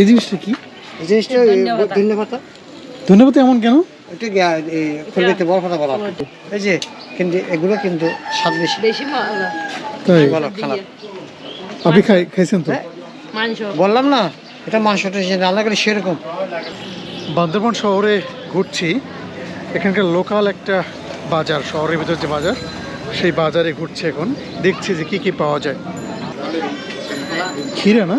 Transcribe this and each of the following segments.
এই জিনিসটা কি? এই জিনিসটা ধন্যবাদ। ধন্য পাতা ধন্যবাদ এমন কেন? এটা বড় পাতা বলা। হয়। এই যে কিন্তু এগুলো কিন্তু স্বাদ বেশি। বেশি তাই? বলো খারাপ আপনি খাই খাইছেন তো? হ্যাঁ। বললাম না এটা মাংসটা যে রান্না করে সেরকম। বান্দরবান শহরে ঘুরছি। এখানকার লোকাল একটা বাজার শহরের ভিতর যে বাজার সেই বাজারে ঘুরছি এখন। দেখছি যে কি কি পাওয়া যায়। ক্ষীরা না?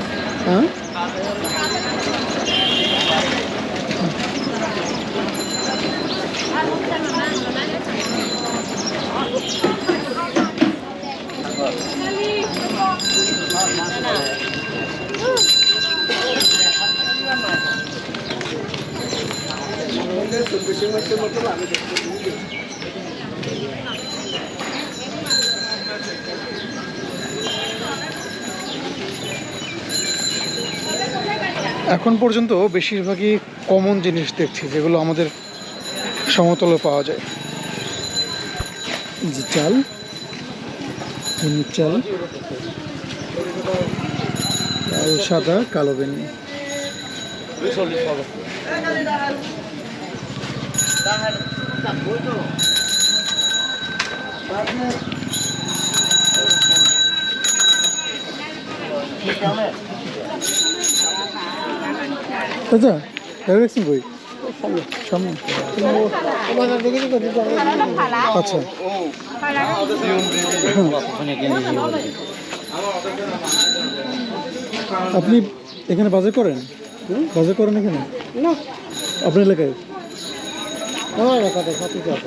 lapsay, lapsay. নাম কি এটা Bishi din. Lapsay, bishi. বিচি Kaysa. মাশরুম হ্যাঁ এখন পর্যন্ত বেশিরভাগই কমন জিনিস দেখছি, যেগুলো আমাদের সমতলে পাওয়া যায়। যে চাল চাল, লাল, সাদা, কালো বেনি। আচ্ছা দেখছেন বই? সামনে। আচ্ছা। আপনি এখানে বাজার করেন? বাজার করেন এখানে? আপনার এলাকায়?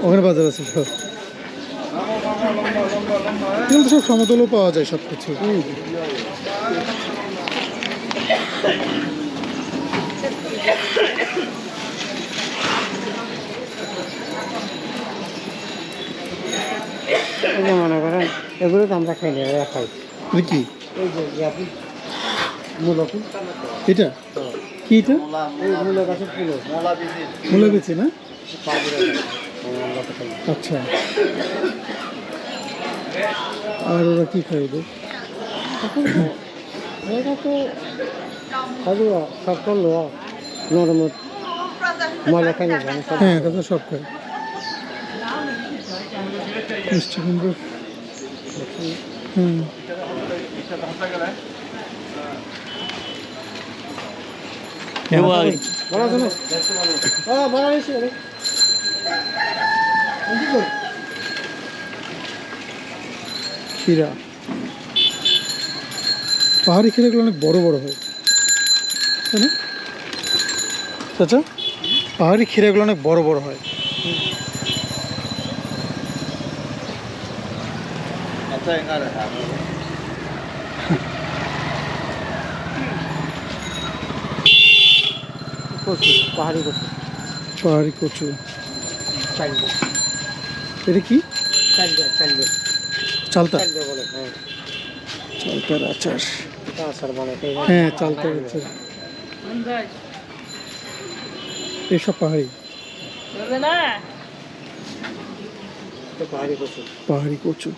ওখানে বাজার আছে সব কিন্তু সব সমতলও পাওয়া যায় সব কিছু মনে করেন এগুলো তো আমরা খাই না এরা খাই কি? এই যে ইয়াপি মূলপি এটা? কি এটা? এই মূল গাছের ফুল মূলা বেছে না? আচ্ছা। আর ওরা কি এটা তো নরম ময়লা খাই সব হ্যাঁ এটা তো সব খায় মিষ্টি কুমড়ো। হুম। বলা শোনো ও বলা বেশি রে ক্ষীরা পাহাড়ি ক্ষীরাগুলো অনেক বড় বড় হয়। তাই না? চাচা? পাহাড়ি ক্ষীরাগুলো অনেক বড় বড় হয়। কচু পাহাড়ি কচু। পাহাড়ি কচু। চালবে এটা কি? চালবে চালবে চালতা? চালবে বলে হ্যাঁ। চালতার আচার। হ্যাঁ চালতার আচার। এসব পাহাড়ি। পাহাড়ি কচু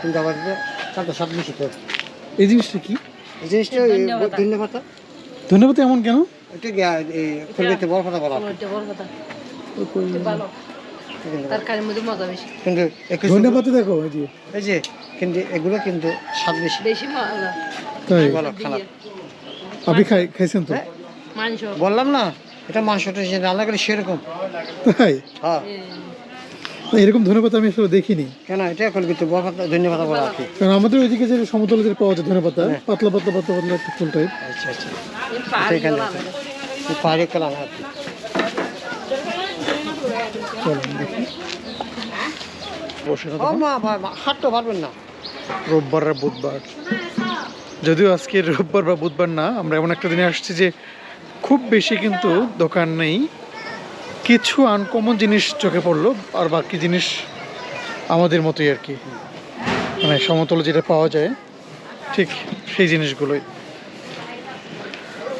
কিন্তু আবার এই জিনিসটা কি? এই জিনিসটা ওই ধন্য পাতা। ধন্য পাতা ধন্যবাদ এমন কেন? এটা বড় বলা. তরকারির মধ্যে মজা বেশি। কিন্তু একটু ধন্যবাদ দেখো এই যে। এই যে কিন্তু এগুলো কিন্তু স্বাদ বেশি। বেশি মজা তাই? বলো খারাপ। আপনি খাই খাইছেন তো? হ্যাঁ। বললাম না এটা মাংসটা যে রান্না করে সেরকম। তাই? হ্যাঁ। এরকম ধন্যবাদ আমি আসলে দেখিনি। কেন এটা ফুলবিতে বড় পাতা ধন্য পাতা বলা কি কারণ আমাদের ওইদিকে যে সমতলে যে পাওয়া যায় ধন্যবাদ পাতলা পাতলা পাতলা পাতলা একটা ফুল টাইপ আচ্ছা আচ্ছা। পাহাড়ি এখানে আছে। এই পাহাড়ি চলুন দেখি বসে হাঁটতে পারবেন না। রোববার আর বুধবার। যদিও আজকে রোববার বা বুধবার না আমরা এমন একটা দিনে আসছি যে খুব বেশি কিন্তু দোকান নেই। কিছু আনকমন জিনিস চোখে পড়ল, আর বাকি জিনিস আমাদের মতোই আর কি। মানে সমতল যেটা পাওয়া যায়, ঠিক সেই জিনিসগুলোই।